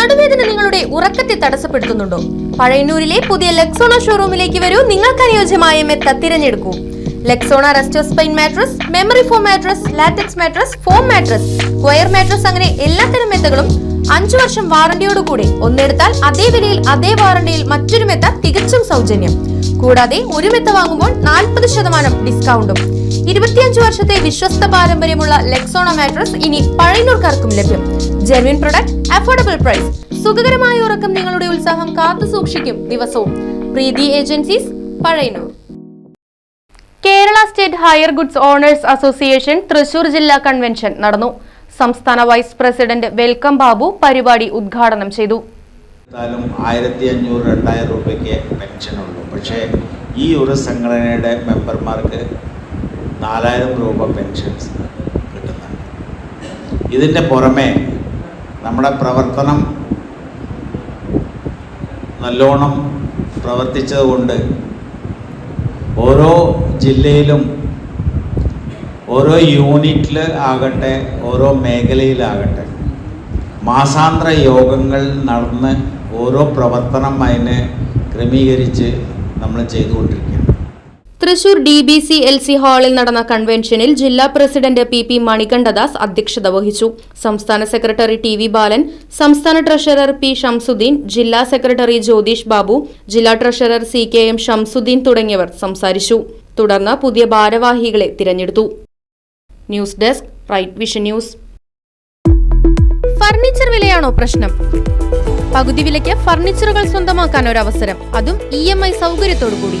നടുവേദന നിങ്ങളുടെ ഉറക്കത്തെ തടസ്സപ്പെടുത്തുന്നുണ്ടോ? പഴയന്നൂരിലെ പുതിയ ലക്സോണ ഷോറൂമിലേക്ക് വരൂ. നിങ്ങൾക്ക് അനുയോജ്യമായ മെത്ത തിരഞ്ഞെടുക്കൂ. Lexona resto spine mattress memory foam mattress latex mattress foam mattress square mattress അങ്ങനെ എല്ലാത്തരം മെത്തകളും അഞ്ചു വർഷം വാറണ്ടിയോടുകൂടി ഒന്നെടുത്താൽ അതേ വിലയിൽ അതേ വാറണ്ടിയിൽ മറ്റൊരു മെത്ത തികച്ചും സൗജന്യം. കൂടാതെ ഒരു മെത്ത വാങ്ങുമ്പോൾ നാൽപ്പത് ശതമാനം ഡിസ്കൗണ്ടും. ഇരുപത്തിയഞ്ച് വർഷത്തെ വിശ്വസ്ത പാരമ്പര്യമുള്ള ലെക്സോണ മാട്രസ് ഇനി പഴയനൂർക്കാർക്കും ലഭ്യം. ജെർവിൻ പ്രൊഡക്റ്റ് അഫോർഡബിൾ പ്രൈസ് സുഖകരമായ ഉറക്കം നിങ്ങളുടെ ഉത്സാഹം കാത്തു സൂക്ഷിക്കും ദിവസവും. Preethi agencies Pazhayannur Kerala state hire goods owners association Thrissur ജില്ലാ കൺവെൻഷൻ നടന്നു. സംസ്ഥാന വൈസ് പ്രസിഡന്റ് വെൽക്കം ബാബു പരിപാടി ഉദ്ഘാടനം ചെയ്തു. ആയിരത്തി അഞ്ഞൂറ് രണ്ടായിരം രൂപയ്ക്ക് പെൻഷനുള്ളൂ പക്ഷേ ഈ ഒരു സംഘടനയുടെ മെമ്പർമാർക്ക് നാലായിരം രൂപ പെൻഷൻസ് കിട്ടുന്നുണ്ട്. ഇതിന്റെ പുറമെ നമ്മുടെ പ്രവർത്തനം നല്ലോണം പ്രവർത്തിച്ചതുകൊണ്ട് ഓരോ ജില്ലയിലും ഓരോ യൂണിറ്റിൽ ആകട്ടെ ഓരോ മേഖലയിലാകട്ടെ മാസാന്തര യോഗങ്ങൾ നടന്ന് ഓരോ പ്രവർത്തനം അതിനെ ക്രമീകരിച്ച് നമ്മൾ ചെയ്തുകൊണ്ടിരിക്കുകയാണ്. Thrissur D B C L C ഹാളിൽ നടന്ന കൺവെൻഷനിൽ ജില്ലാ പ്രസിഡന്റ് പി പി മണികണ്ഠദാസ് അധ്യക്ഷത വഹിച്ചു. സംസ്ഥാന സെക്രട്ടറി ടി വി ബാലൻ സംസ്ഥാന ട്രഷറർ പി ഷംസുദ്ദീൻ ജില്ലാ സെക്രട്ടറി ജ്യോതിഷ് ബാബു ജില്ലാ treasurer C K M Shamsuddin തുടങ്ങിയവർ സംസാരിച്ചു. തുടർന്ന് പുതിയ ഭാരവാഹികളെ തിരഞ്ഞെടുത്തു. News desk right vision news. Furniture വിലയാണോ പ്രശ്നം? പകുതി വിലയ്ക്ക് ഫർണിച്ചറുകൾ സ്വന്തമാക്കാൻ ഒരു അതും ഇ എം ഐ സൗകര്യത്തോടു കൂടി